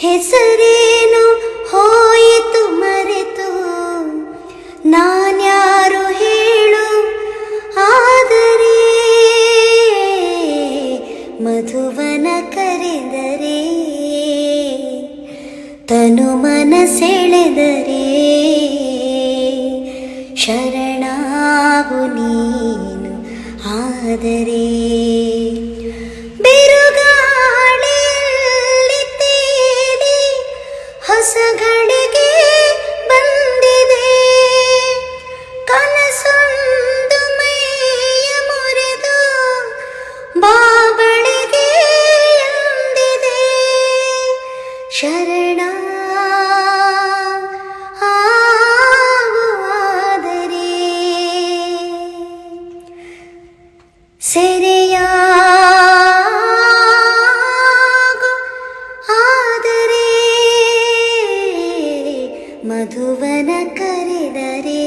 ಹೆಸರೇನು ಹೋಯಿತು ಮರೆತು? ನಾನ್ಯಾರು ಹೇಳು? ಆದರೆ ಮಧುವನ ಕರೆದರೆ ತನು ಮನಸೆಳೆದರೆ ಶರಣಾಗು ನೀನು ಆದರೆ ಹೊಸ ಬಂದಿದೆ. ಕನಸೊಂದು ಮೈಯ ಮುರಿದು ಬಾಬಳಿಗೆ ಎಂದಿದೆ. ಶರಣ ಆಗುವಾದರೆ ಸೇರಿ മധുവന കരുതരേ